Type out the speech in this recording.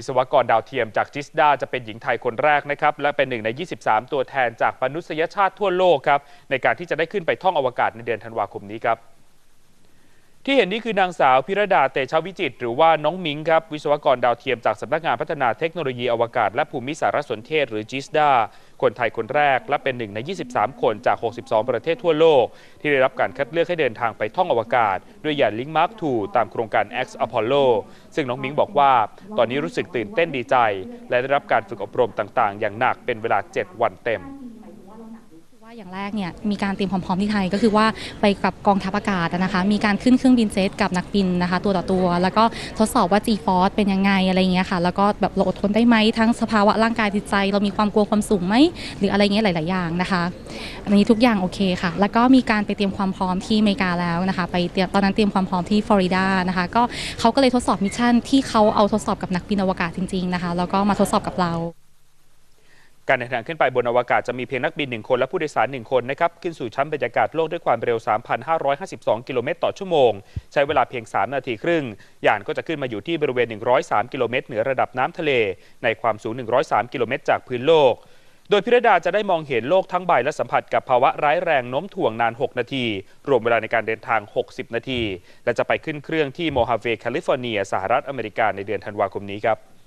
วิศวกรดาวเทียมจากจิสดาจะเป็นหญิงไทยคนแรกนะครับ และเป็นหนึ่งใน 23 ตัวแทนจากมนุษยชาติทั่วโลกครับ ในการที่จะได้ขึ้นไปท่องอวกาศในเดือนธันวาคมนี้ครับ ที่เห็นนี้คือนางสาวพิรดาเตชะวิจิต หรือว่าน้องมิงครับวิศวกรดาวเทียมจากสำนักงานพัฒนาเทคโนโลยีอวกาศ และภูมิสารสนเทศหรือจิสดาคนไทยคนแรก และเป็นหนึ่งใน 23 คนจาก 62 ประเทศทั่วโลก ที่ได้รับการคัดเลือกให้เดินทางไปท่องอวกาศ ด้วยยานลิงก์มาร์ค2ตามโครงการ X Apollo ซึ่งน้องมิงบอกว่า ตอนนี้รู้สึกตื่นเต้นดีใจ และได้รับการฝึกอบรมต่างๆ อย่างหนักเป็นเวลา 7 วันเต็ม ว่าอย่างแรกเนี่ยมีการเตรียมความพร้อมที่ไทยก็คือว่าไปกับกองทัพอากาศนะคะมีการขึ้นเครื่องบินเจ็ตกับนักบินนะคะ ตัวต่อตัว แล้วก็ทดสอบว่า G-force เป็นยังไงอะไรเงี้ยค่ะ แล้วก็แบบเราอดทนได้ไหมทั้งสภาวะร่างกายจิตใจ เรามีความกลัวความสูงไหมหรืออะไรเงี้ยหลาย ๆ อย่างนะคะ อันนี้ทุกอย่างโอเคค่ะ แล้วก็มีการไปเตรียมความพร้อมที่อเมริกาแล้วนะคะ ไปเตรียมตอนนั้นเตรียมความพร้อมที่ฟลอริดานะคะก็เขาก็เลยทดสอบมิชชั่นที่เขาเอาทดสอบกับนักบินอวกาศจริง ๆ นะคะแล้วก็มาทดสอบกับเรา การเดินทางขึ้นไปบนอวกาศจะมีเพียงนักบิน 1 คนและผู้โดยสาร 1 คนนะครับขึ้นสู่ชั้นบรรยากาศโลกด้วยความเร็ว 3,552 กิโลเมตรต่อชั่วโมง ใช้เวลาเพียง 3 นาทีครึ่ง ยานก็จะขึ้นมาอยู่ที่บริเวณ 103 กิโลเมตรเหนือระดับน้ำทะเล ในความสูง 103 กิโลเมตรจากพื้นโลกโดยพิรดาจะได้มองเห็นโลกทั้งใบและสัมผัสกับภาวะร้ายแรงโน้มถ่วงนาน 6 นาที รวมเวลาในการเดินทาง 60 นาที และจะไปขึ้นเครื่องที่โมฮาเว แคลิฟอร์เนีย สหรัฐอเมริกาในเดือนธันวาคมนี้ครับ